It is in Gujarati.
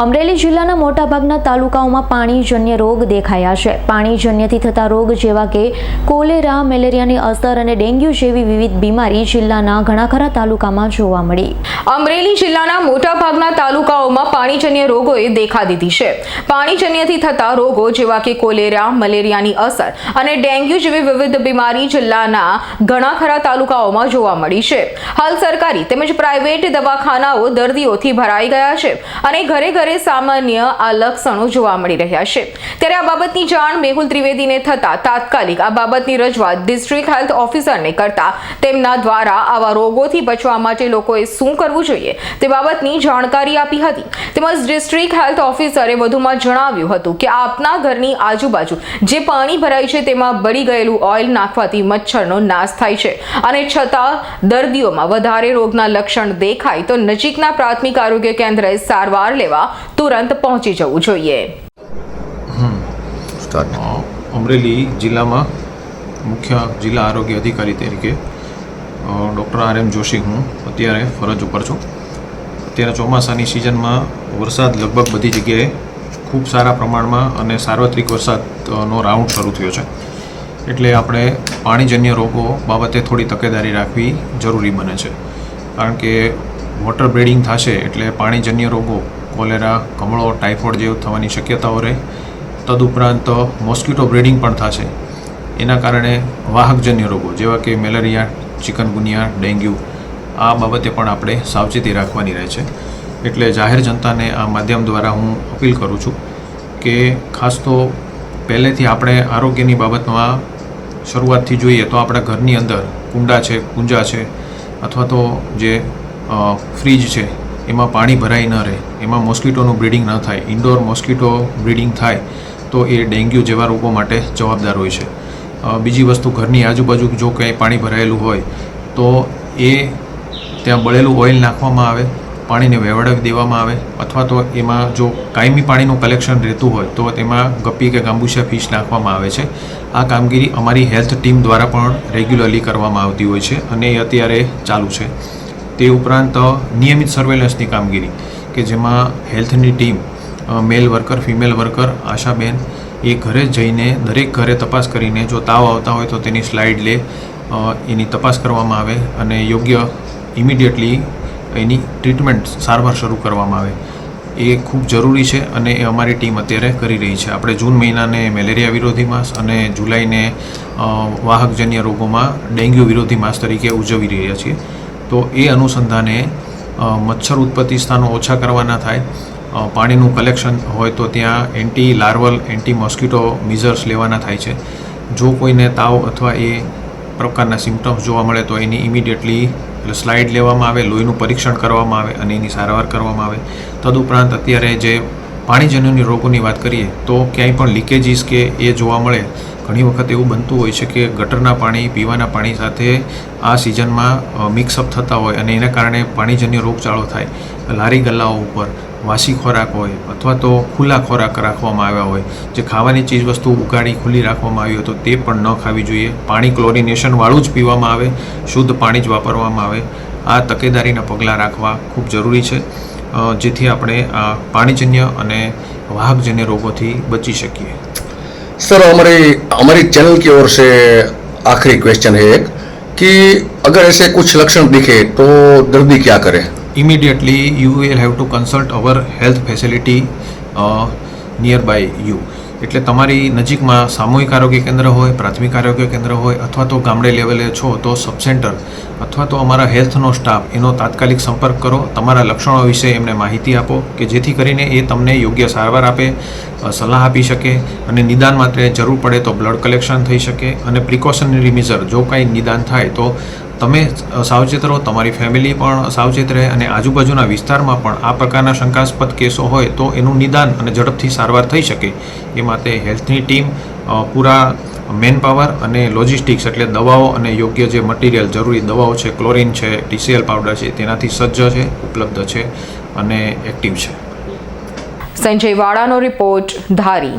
અમરેલી જિલ્લાના મોટાભાગના તાલુકાઓમાં પાણીજન્ય રોગ દેખાયા છે. પાણીજન્યથી થતા રોગ જેવા કે કોલેરા, મેલેરિયાની અસર અને ડેન્ગ્યુ જેવી વિવિધ બીમારી જિલ્લાના ઘણા ખરા તાલુકામાં જોવા મળી. અમરેલી જિલ્લાના મોટાભાગના તાલુકાઓમાં પાણીજન્ય રોગોએ દેખા દીધી છે. પાણીજન્યથી થતા રોગો જેવા કે કોલેરા, મલેરિયાની અસર અને ડેન્ગ્યુ જેવી વિવિધ બીમારી જિલ્લાના ઘણા ખરા તાલુકાઓમાં જોવા મળી છે. હાલ સરકારી તેમજ પ્રાઇવેટ દવાખાનાઓ દર્દીઓથી ભરાઈ ગયા છે અને ઘરે ઘરે સામાન્ય આ લક્ષણો જોવા મળી રહ્યા છે. ત્યારે આ બાબતની જાણ મેહુલ ત્રિવેદીને થતા તાત્કાલિક આ બાબતની રજૂઆત ડિસ્ટ્રિક્ટ હેલ્થ ઓફિસરને કરતા તેમના દ્વારા આવા રોગોથી બચવા માટે લોકોએ શું કરવું જોઈએ તે બાબતની જાણકારી આપી હતી. તેમજ ડિસ્ટ્રિક્ટ હેલ્થ ઓફિસરે વધુમાં જણાવ્યું હતું કે આપના ઘરની આજુબાજુ જે પાણી ભરાય છે તેમાં બળી ગયેલું ઓઇલ નાખવાથી મચ્છરનો નાશ થાય છે. અને છતાં દર્દીઓમાં વધારે રોગના લક્ષણ દેખાય તો નજીકના પ્રાથમિક આરોગ્ય કેન્દ્રએ સારવાર લેવા તુરંત પહોંચી જવું જોઈએ. અમરેલી જિલ્લામાં મુખ્ય જિલ્લા આરોગ્ય અધિકારી તરીકે ડૉક્ટર આર એમ જોશી હું અત્યારે ફરજ ઉપર છું. અત્યારે ચોમાસાની સિઝનમાં વરસાદ લગભગ બધી જગ્યાએ ખૂબ સારા પ્રમાણમાં અને સાર્વત્રિક વરસાદનો રાઉન્ડ શરૂ થયો છે. એટલે આપણે પાણીજન્ય રોગો બાબતે થોડી તકેદારી રાખવી જરૂરી બને છે. કારણ કે વોટર બ્રીડિંગ થશે એટલે પાણીજન્ય રોગો કોલેરા, કમળો, ટાઇફોઇડ જેવું થવાની શક્યતાઓ રહે. તદુપરાંત મોસ્કિટો બ્રીડિંગ પણ થશે. એના કારણે વાહકજન્ય રોગો જેવા કે મેલેરિયા, ચિકનગુનિયા, ડેન્ગ્યુ, આ બાબતે પણ આપણે સાવચેતી રાખવાની રહે છે. એટલે જાહેર જનતાને આ માધ્યમ દ્વારા હું અપીલ કરું છું કે ખાસ તો પહેલેથી આપણે આરોગ્યની બાબતમાં શરૂઆતથી જોઈએ તો આપણા ઘરની અંદર કુંડા છે કુંજા છે, અથવા તો જે ફ્રીજ છે એમાં પાણી ભરાઈ ન રહે, એમાં મોસ્કિટોનું બ્રીડિંગ ન થાય ઇન્ડોર મોસ્કીટો બ્રીડિંગ થાય, તો એ ડેન્ગ્યુ જેવા રોગો માટે જવાબદાર હોય છે. બીજી વસ્તુ, ઘરની આજુબાજુ જો ક્યાંય પાણી ભરાયેલું હોય, તો એ ત્યાં બળેલું ઓઇલ નાખવામાં આવે, પાણીને વેવડાવી દેવામાં આવે, અથવા તો એમાં જો કાયમી પાણીનું કલેક્શન રહેતું હોય, તો તેમાં ગપ્પી કે ગાંબુસિયા ફિશ નાખવામાં આવે છે. આ કામગીરી અમારી હેલ્થ ટીમ દ્વારા પણ રેગ્યુલરલી કરવામાં આવતી હોય છે અને એ અત્યારે ચાલુ છે. તે ઉપરાંત નિયમિત સર્વેલન્સની કામગીરી, કે જેમાં હેલ્થની team male worker female worker Ashaben, એ ઘરે જઈને દરેક ઘરે તપાસ કરીને જો તાવ આવતા હોય તો તેની સ્લાઇડ લે એની તપાસ કરવામાં આવે અને યોગ્ય ઇમિડિયેટલી એની ટ્રીટમેન્ટ સારવાર શરૂ કરવામાં આવે. એ ખૂબ જરૂરી છે અને એ અમારી ટીમ અત્યારે કરી રહી છે. આપણે જૂન મહિનાને મેલેરિયા વિરોધી માસ અને જુલાઈને વાહકજન્ય રોગોમાં ડેન્ગ્યુ વિરોધી માસ તરીકે ઉજવી રહ્યા છીએ. તો એ અનુસંધાને મચ્છર ઉત્પત્તિ સ્થાનો ઓછા કરવાના થાય. પાણીનું કલેક્શન હોય તો ત્યાં anti larval, anti mosquito measures લેવાના થાય છે. જો કોઈને તાવ અથવા એ પ્રકારના સિમ્ટમ્સ જોવા મળે તો એની ઇમિડિયેટલી સ્લાઇડ લેવામાં આવે, લોહીનું પરીક્ષણ કરવામાં આવે અને એની સારવાર કરવામાં આવે. તદુપરાંત અત્યારે જે પાણીજન્યની રોગોની વાત કરીએ, તો ક્યાંય પણ લીકેજીસ કે એ જોવા મળે ઘણી વખત એવું બનતું હોય છે કે ગટરના પાણી, પીવાના પાણી સાથે આ સિઝનમાં મિક્સઅપ થતા હોય અને એના કારણે પાણીજન્ય રોગચાળો થાય. લારી ગલ્લાઓ ઉપર, વાસી ખોરાક હોય અથવા તો ખુલ્લા ખોરાક રાખવામાં આવ્યા હોય, જે ખાવાની ચીજ વસ્તુ ઉગાડી ખુલ્લી રાખવામાં આવી હોય તો તે પણ ન ખાવી જોઈએ. પાણી ક્લોરિનેશનવાળું જ પીવામાં આવે, શુદ્ધ પાણી જ વાપરવામાં આવે. આ તકેદારીના પગલાં રાખવા ખૂબ જરૂરી છે જેથી આપણે આ પાણીજન્ય અને વાહકજન્ય રોગોથી બચી શકીએ. सर हमारी हमारी चैनल की ओर से आखिरी क्वेश्चन है एक कि अगर ऐसे कुछ लक्षण दिखे तो दर्दी क्या करे immediately you will have to consult our health facility uh, nearby you એટલે તમારી નજીકમાં સામૂહિક આરોગ્ય કેન્દ્ર હોય, પ્રાથમિક આરોગ્ય કેન્દ્ર હોય અથવા તો ગામડે લેવલે છો, તો સબ સેન્ટર અથવા તો અમારા હેલ્થનો સ્ટાફ, એનો તાત્કાલિક સંપર્ક કરો. તમારા લક્ષણો વિશે એમને માહિતી આપો કે જેથી કરીને એ તમને યોગ્ય સારવાર આપે સલાહ આપી શકે અને નિદાન માટે જરૂર પડે તો બ્લડ કલેક્શન થઈ શકે અને પ્રિકોશનરી મેઝર, જો કાંઈ નિદાન થાય તો તમે સાવચેત રહો, તમારી ફેમિલી પણ સાવચેત રહે અને આજુબાજુના વિસ્તારમાં પણ આ પ્રકારના શંકાસ્પદ કેસો હોય તો એનું નિદાન અને ઝડપથી સારવાર થઈ શકે. એ માટે હેલ્થની ટીમ પૂરા મેન પાવર અને લોજિસ્ટિક્સ એટલે દવાઓ અને યોગ્ય જે મટીરિયલ, જરૂરી દવાઓ છે, ક્લોરિન છે ટીસીએલ પાવડર છે, તેનાથી સજ્જ છે, ઉપલબ્ધ છે અને એક્ટિવ છે. સંજય વાળાનો રિપોર્ટ ધારી.